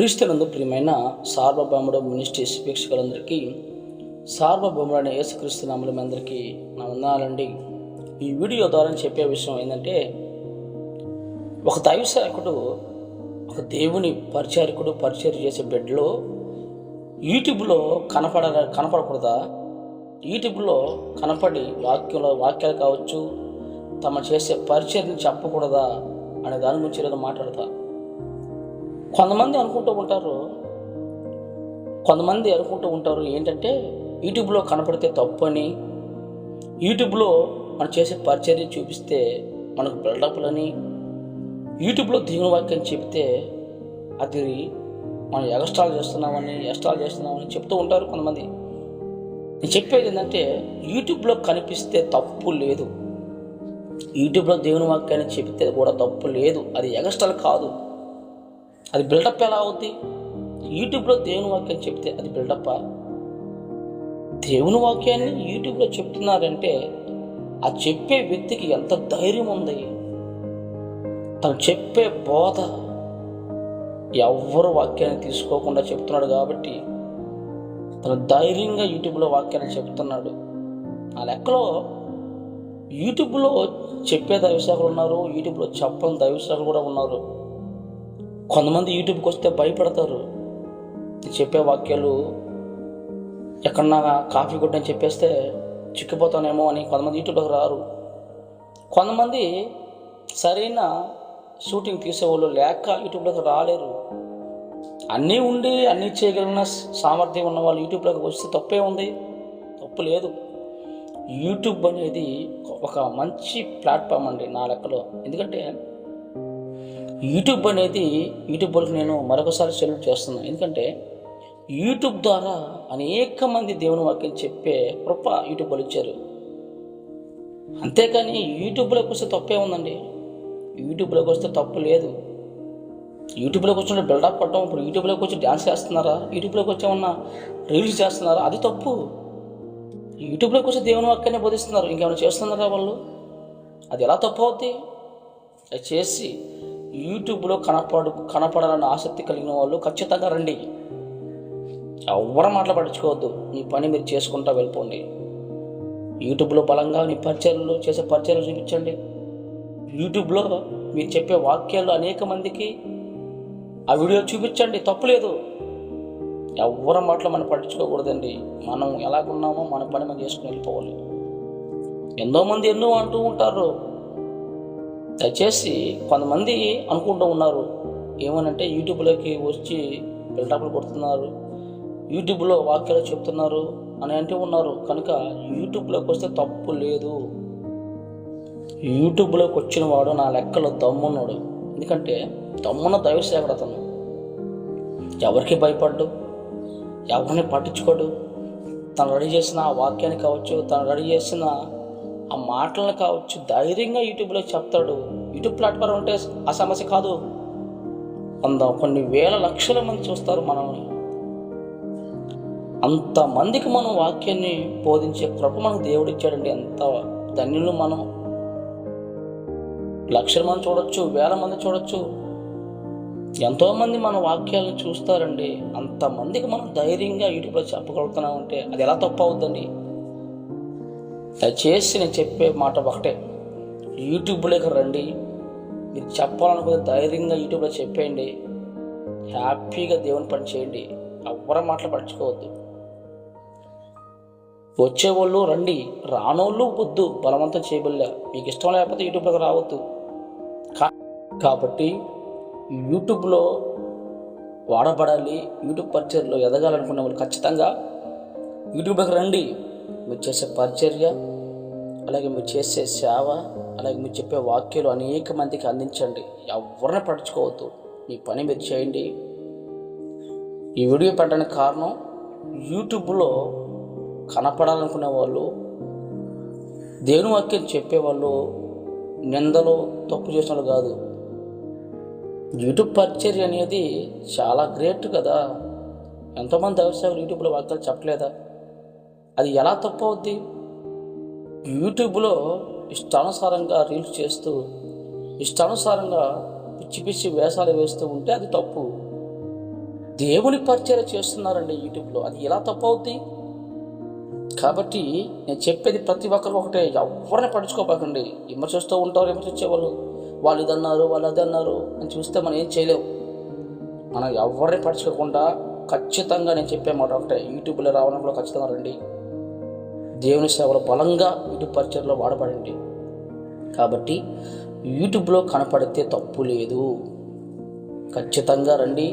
క్రీస్తునందు ప్రియమైన సార్వభౌముడు మినిస్ట్రీస్ వీక్షకులందరికీ సార్వభౌముడైన యేసుక్రీస్తు నామలు మీ అందరికీ నా వందనాలండి. ఈ వీడియో ద్వారా చెప్పే విషయం ఏంటంటే ఒక దైవ సేవకుడు ఒక దేవుని పరిచారకుడు పరిచయం చేసే బెడ్లో యూట్యూబ్లో కనపడ కనపడకూడదా? యూట్యూబ్లో కనపడి వాక్యంలో వాక్యాలు కావచ్చు తమ చేసే పరిచయం చెప్పకూడదా? అనే దాని గురించి ఈరోజు మాట్లాడతా. కొంతమంది అనుకుంటూ ఉంటారు. కొంతమంది అనుకుంటూ ఉంటారు ఏంటంటే యూట్యూబ్లో కనపడితే తప్పు అని యూట్యూబ్లో మనం చేసే పరిచర్య చూపిస్తే మనకు బిల్డప్లని యూట్యూబ్లో దేవుని వాక్యం చెప్తే అది మనం ఎగస్ట్రాల్ చేస్తున్నామని ఎక్స్ట్రాల్ చేస్తున్నామని చెప్తూ ఉంటారు కొంతమంది. నేను చెప్పేది ఏంటంటే యూట్యూబ్లో కనిపిస్తే తప్పు లేదు. యూట్యూబ్లో దేవుని వాక్యాన్ని చెప్తే కూడా తప్పు లేదు. అది ఎగస్ట్రాల్ కాదు. అది బిల్డప్ ఎలా అవుద్ది? యూట్యూబ్లో దేవుని వాక్యం చెప్తే అది బిల్డప్ దేవుని వాక్యాన్ని యూట్యూబ్లో చెప్తున్నారంటే ఆ చెప్పే వ్యక్తికి ఎంత ధైర్యం ఉంది? తను చెప్పే బోధ ఎవ్వరు వాక్యాన్ని తీసుకోకుండా చెప్తున్నాడు కాబట్టి తను ధైర్యంగా యూట్యూబ్లో వాక్యాన్ని చెప్తున్నాడు. ఆ లెక్కలో యూట్యూబ్లో చెప్పే దైవశాఖలు ఉన్నారు యూట్యూబ్లో చెప్పని దైవశాఖలు కూడా ఉన్నారు. కొంతమంది యూట్యూబ్కి వస్తే భయపడతారు. చెప్పే వాక్యాలు ఎక్కడన్నా కాఫీ కొట్టని చెప్పేస్తే చిక్కిపోతానేమో అని కొంతమంది యూట్యూబ్లోకి రారు. కొంతమంది సరైన షూటింగ్ తీసేవాళ్ళు లేక యూట్యూబ్లోకి రాలేరు. అన్నీ ఉండి అన్నీ చేయగలిగిన సామర్థ్యం ఉన్న వాళ్ళు యూట్యూబ్లోకి వస్తే తప్పే ఉంది. తప్పు లేదు. యూట్యూబ్ అనేది ఒక మంచి ప్లాట్ఫామ్ అండి నా లెక్కలో. ఎందుకంటే యూట్యూబ్ అనేది యూట్యూబ్ వాళ్ళకి నేను మరొకసారి సెల్యూట్ చేస్తున్నాను ఎందుకంటే యూట్యూబ్ ద్వారా అనేక మంది దేవుని వాక్యం చెప్పే కృప యూట్యూబ్ వాళ్ళు ఇచ్చారు అంతేకాని యూట్యూబ్లోకి వస్తే తప్పే ఉందండి. యూట్యూబ్లోకి వస్తే తప్పు లేదు. యూట్యూబ్లోకి వచ్చిన బిల్డప్ పడటం ఇప్పుడు యూట్యూబ్లోకి వచ్చి డ్యాన్స్ చేస్తున్నారా? యూట్యూబ్లోకి వచ్చి ఏమన్నా రీల్స్ చేస్తున్నారా? అది తప్పు. యూట్యూబ్లోకి వచ్చి దేవుని వాక్యాన్ని బోధిస్తున్నారు. ఇంకేమైనా చేస్తున్నారా వాళ్ళు? అది ఎలా తప్పు అవుద్ది? అది చేసి యూట్యూబ్లో కనపడు కనపడాలని ఆసక్తి కలిగిన వాళ్ళు ఖచ్చితంగా రండి. ఎవరు మాటలు పట్టించుకోవద్దు. మీ పని మీరు చేసుకుంటా వెళ్ళిపోండి. యూట్యూబ్లో బలంగా నీ పరిచయలు చేసే పరిచయలు చూపించండి. యూట్యూబ్లో మీరు చెప్పే వాక్యాలు అనేక మందికి ఆ వీడియో చూపించండి. తప్పులేదు ఎవరి మాటలు మనం పట్టించుకోకూడదండి. మనం ఎలాగున్నామో మన పని మనం చేసుకుని వెళ్ళిపోవాలి. ఎంతోమంది ఎన్నో అంటూ ఉంటారు. దయచేసి కొంతమంది అనుకుంటూ ఉన్నారు. ఏమనంటే యూట్యూబ్లోకి వచ్చి బిల్డప్లు కొడుతున్నారు. యూట్యూబ్లో వాక్యాలు చెప్తున్నారు అని అంటూ ఉన్నారు. కనుక యూట్యూబ్లోకి వస్తే తప్పు లేదు. యూట్యూబ్లోకి వచ్చిన వాడు నా లెక్కలో దమ్మున్నాడు. ఎందుకంటే దమ్మున్న దైవసేవడు అతను. ఎవరికి భయపడ్డు? ఎవరిని పట్టించుకోడు? తను రెడీ చేసిన ఆ వాక్యాన్ని కావచ్చు తను రెడీ చేసిన ఆ మాటలను కావచ్చు ధైర్యంగా యూట్యూబ్లో చెప్తాడు. యూట్యూబ్ ప్లాట్ఫామ్ ఉంటే ఆ సమస్య కాదు. వంద కొన్ని వేల లక్షల మంది చూస్తారు మనల్ని. అంతమందికి మనం వాక్యాన్ని బోధించే కృప మనకు దేవుడు ఇచ్చాడండి ఎంత ధన్యులు మనం. లక్షల మంది చూడొచ్చు వేల మంది చూడొచ్చు. ఎంతోమంది మన వాక్యాలను చూస్తారండి. అంతమందికి మనం ధైర్యంగా యూట్యూబ్లో చెప్పగలుగుతున్నామంటే అది ఎలా తప్పు అవుద్దండి? దయచేసి నేను చెప్పే మాట ఒకటే. యూట్యూబ్లోకి రండి. మీరు చెప్పాలనుకుంటే ధైర్యంగా యూట్యూబ్లో చెప్పేయండి. హ్యాపీగా దేవుని పని చేయండి. ఎవరి మాటలు పడుచుకోవద్దు వచ్చేవాళ్ళు రండి. రానోళ్ళు వద్దు. బలవంతం చేయబల్లా మీకు ఇష్టం లేకపోతే యూట్యూబ్లోకి రావద్దు. కాబట్టి యూట్యూబ్లో వాడబడాలి. యూట్యూబ్ పరిచయంలో ఎదగాలనుకున్న వాళ్ళు ఖచ్చితంగా యూట్యూబ్లోకి రండి. మీరు చేసే పరిచర్య అలాగే మీరు చేసే సేవ అలాగే మీరు చెప్పే వాక్యాలు అనేక మందికి అందించండి. ఎవరిని పట్టించుకోవద్దు. మీ పని మీరు చేయండి. ఈ వీడియో పెట్టడానికి కారణం యూట్యూబ్లో కనపడాలనుకునే వాళ్ళు దేవుని వాక్యం చెప్పేవాళ్ళు నిందలు తప్పు చేసిన వాళ్ళు కాదు. యూట్యూబ్ పరిచర్య అనేది చాలా గ్రేట్ కదా. ఎంతోమంది వ్యవసాయాలు యూట్యూబ్లో వార్తలు చెప్పలేదా? అది ఎలా తప్పు అవుద్ది యూట్యూబ్లో ఇష్టానుసారంగా రీల్స్ చేస్తూ ఇష్టానుసారంగా పిచ్చి పిచ్చి వేషాలు వేస్తూ ఉంటే అది తప్పు. దేవుని పరిచయం చేస్తున్నారండి యూట్యూబ్లో. అది ఎలా తప్పు అవుద్ది కాబట్టి నేను చెప్పేది ప్రతి ఒక్కరు ఒకటే. ఎవరిని పడుచుకోపాకండి విమర్శిస్తూ ఉంటారు విమర్శించేవాళ్ళు. వాళ్ళు ఇది అన్నారు వాళ్ళు అది అన్నారు అని చూస్తే మనం ఏం చేయలేము మనం ఎవరిని పడుచుకోకుండా ఖచ్చితంగా నేను చెప్పే మాట ఒకటే. యూట్యూబ్లో రావడంలో ఖచ్చితంగా రండి. దేవుని సేవలో బలంగా యూట్యూబ్ పరిచయలో వాడబడండి. కాబట్టి యూట్యూబ్లో కనపడితే తప్పు లేదు. ఖచ్చితంగా రండి.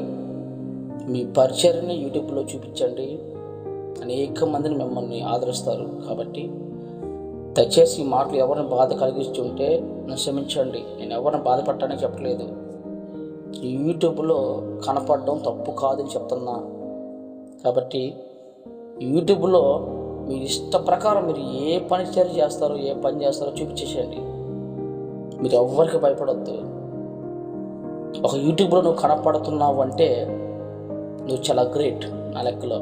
మీ పరిచయని యూట్యూబ్లో చూపించండి. అనేక మందిని మిమ్మల్ని ఆదరిస్తారు. కాబట్టి దయచేసి ఈ మాటలు ఎవరిని బాధ కలిగిస్తుంటే నన్ను క్షమించండి. నేను ఎవరిని బాధపడటానికి చెప్పలేదు. యూట్యూబ్లో కనపడడం తప్పు కాదని చెప్తున్నా. కాబట్టి యూట్యూబ్లో మీ ఇష్ట ప్రకారం మీరు ఏ పని చర్య చేస్తారో ఏ పని చేస్తారో చూపించేసేయండి. మీరు ఎవ్వరికి భయపడద్దు. ఒక యూట్యూబ్లో నువ్వు కనపడుతున్నావు అంటే నువ్వు చాలా గ్రేట్ నా లెక్కలో.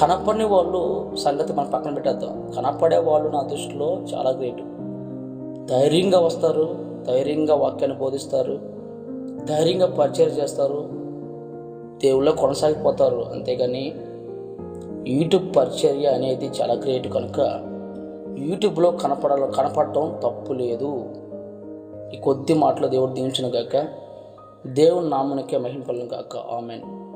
కనపడని వాళ్ళు సంగతి మనం పక్కన పెట్టేద్దాం. కనపడే వాళ్ళు నా దృష్టిలో చాలా గ్రేట్. ధైర్యంగా వస్తారు ధైర్యంగా వాక్యాన్ని బోధిస్తారు ధైర్యంగా పరిచయం చేస్తారు దేవుళ్ళ కొనసాగిపోతారు. అంతేగాని యూట్యూబ్ పరిచర్య అనేది చాలా గ్రేట్ కనుక యూట్యూబ్లో కనపడ కనపడటం తప్పు లేదు. ఈ కొద్ది మాటలు దేవుడు దీవించిన గాక. దేవుని నామునికే మహింపలను గాక. ఆమెన్.